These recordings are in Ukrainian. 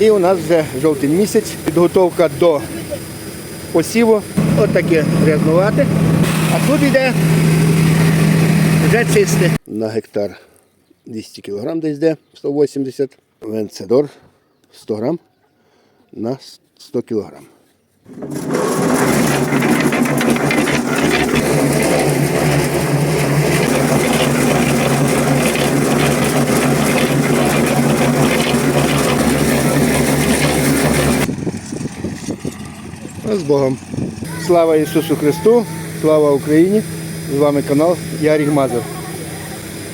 І у нас вже жовтень місяць, підготовка до посіву. От таке грязнувати. А тут йде вже чисте. На гектар 200 кг десь йде, 180 Венцедор 100 грам на 100 кг. З Богом. Слава Ісусу Христу, слава Україні! З вами канал Ярік Мазур.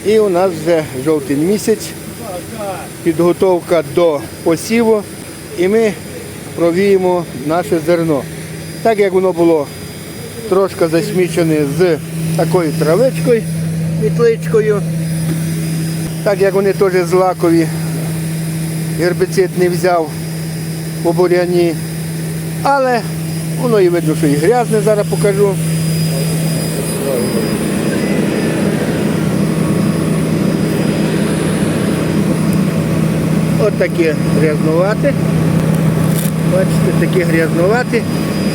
І у нас вже жовтень місяць, підготовка до посіву, і ми провіємо наше зерно. Так як воно було трошки засмічене з такою травичкою, мітличкою, так як вони теж злакові, гербіцид не взяв по буряні. Але воно і видно, що і грязне, зараз покажу. От таке грязнувати. Бачите, таке грязнувати.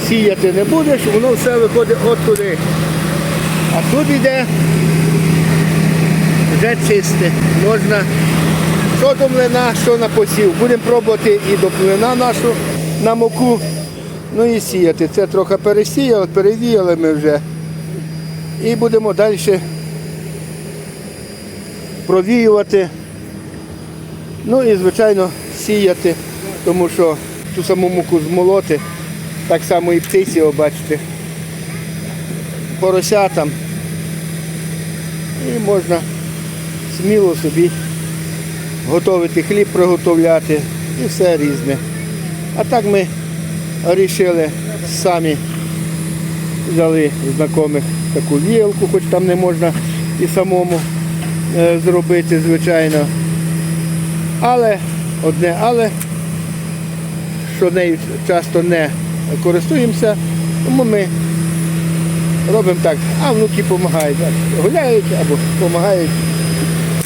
Сіяти не будеш, воно все виходить от туди. А тут йде вже чисте. Можна що до млина, що на посів. Будемо пробувати і до млина нашу на муку. Ну і сіяти. Це трохи пересіяли, перевіяли ми вже. І будемо далі провіювати. Ну і, звичайно, сіяти, тому що ту саму муку змолоти, так само і птиці, о, бачите, поросятам. І можна сміло собі готувати хліб, приготовляти і все різне. А так ми вирішили самі взяли знайомих таку вілку, хоч там не можна і самому е, зробити, звичайно. Але одне але, що нею часто не користуємося, тому ми робимо так, а внуки допомагають. Гуляють або допомагають.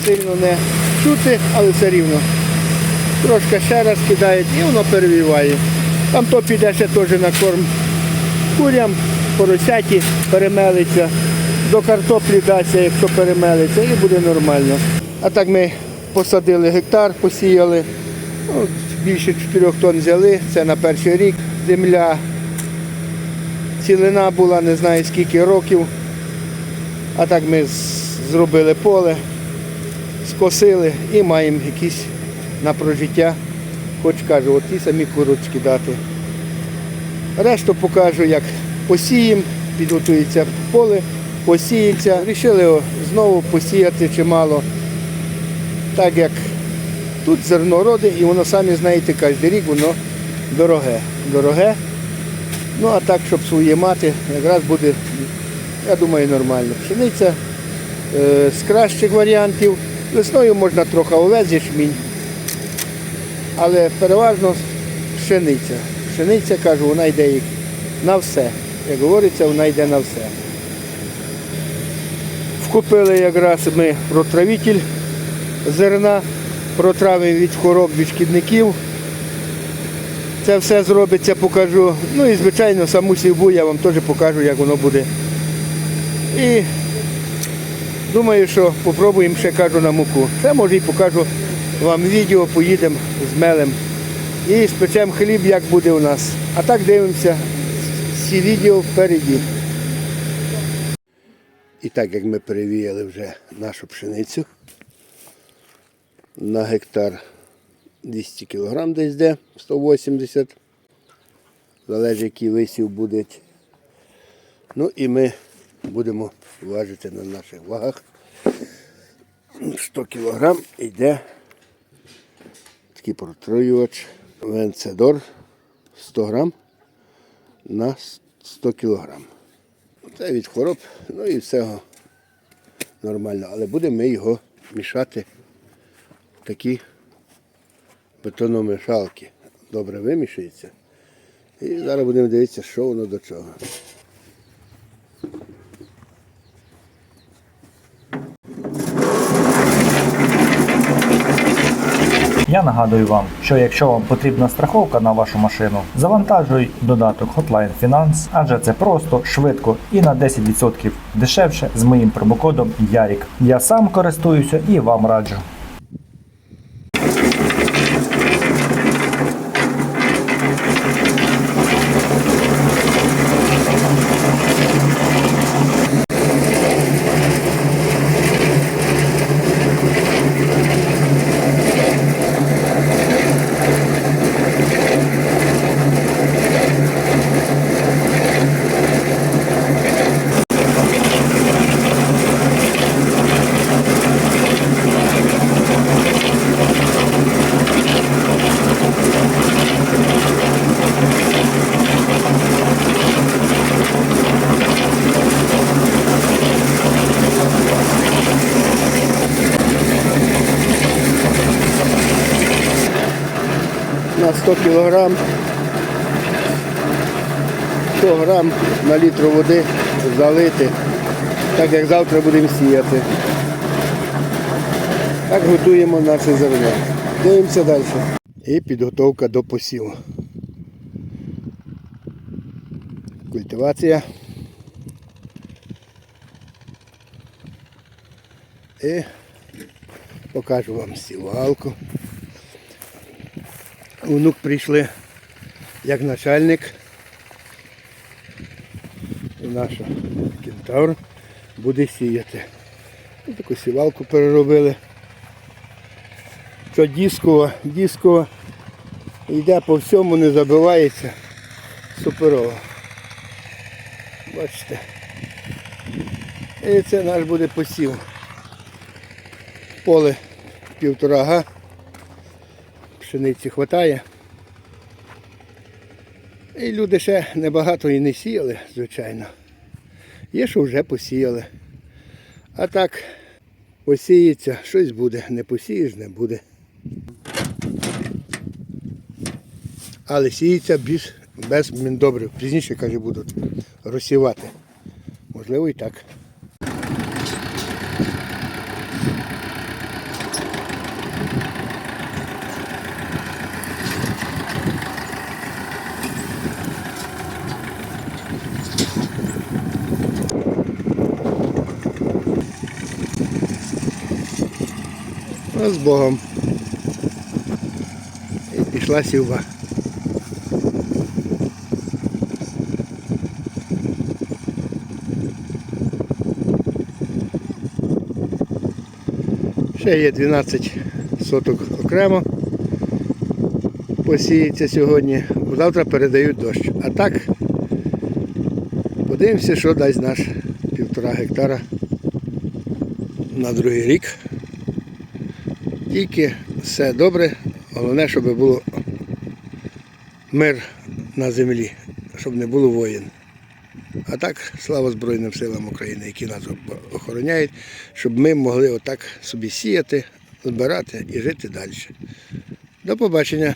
Сильно не чути, але все рівно. Трошки ще раз кидають і воно перевіває. Там то піде ще теж на корм курям, поросяті перемелиться, до картоплі дасться, якщо перемелиться, і буде нормально. А так ми посадили гектар, посіяли, ну, більше 4 тонн взяли, це на перший рік. Земля цілина була, не знаю скільки років. А так ми зробили поле, скосили і маємо якісь на прожиття, хоч кажу, от ті самі курочки дати. Решту покажу, як посіємо, підготується поле, посіється. Рішили знову посіяти чимало, так як тут зерно роди і воно самі знаєте, кожен рік воно дороге. Дороге. Ну а так, щоб своє мати, якраз буде, я думаю, нормально. Пшениця е, з кращих варіантів. Весною можна трохи овець, ячмінь, але переважно пшениця. Пшениця, кажу, вона йде на все. Як говориться, вона йде на все. Вкупили якраз ми протравитель зерна, протравив від хвороб, від шкідників. Це все зробиться, покажу. Ну і звичайно саму сівбу я вам теж покажу, як воно буде. І думаю, що спробуємо ще кажу на муку. Це може і покажу вам відео, поїдемо з мелем. І спечемо хліб, як буде у нас. А так дивимося всі відео впереді. І так як ми перевіяли вже нашу пшеницю на гектар 200 кг десь де, 180. Залежить, який висів буде. Ну і ми будемо важити на наших вагах. 100 кг йде такий протруювач Венцедор 100 грам на 100 кг. Це від хвороб, ну і всього нормально. Але будемо його мішати в такі бетономішалки. Добре вимішується. І зараз будемо дивитися, що воно до чого. Нагадую вам, що якщо вам потрібна страховка на вашу машину, завантажуй додаток Hotline Finance, адже це просто, швидко і на 10% дешевше з моїм промокодом Ярік. Я сам користуюся і вам раджу. 100 кг 100 грам на літру води залити, так як завтра будемо сіяти. Так готуємо наше зерно. Дивимося далі. І підготовка до посіву. Культивація. І покажу вам сівалку. Внук прийшли як начальник. І наш кентавр буде сіяти. Таку сівалку переробили. Це дискова, дискова. Йде по всьому, не забивається. Суперово. Бачите. І це наш буде посів. Поле півтора га пшениці вистачає. І люди ще небагато і не сіяли, звичайно. Є, що вже посіяли. А так посіється, щось буде. Не посієш, не буде. Але сіється без, без міндобрив. Пізніше, каже, будуть розсівати. Можливо і так. Ну, з Богом. І пішла сівба. Ще є 12 соток окремо. Посіється сьогодні. Завтра передають дощ. А так подивимося, що дасть наш півтора гектара на другий рік. Тільки все добре, головне, щоб було мир на землі, щоб не було воїн. А так, слава Збройним силам України, які нас охороняють, щоб ми могли отак собі сіяти, збирати і жити далі. До побачення.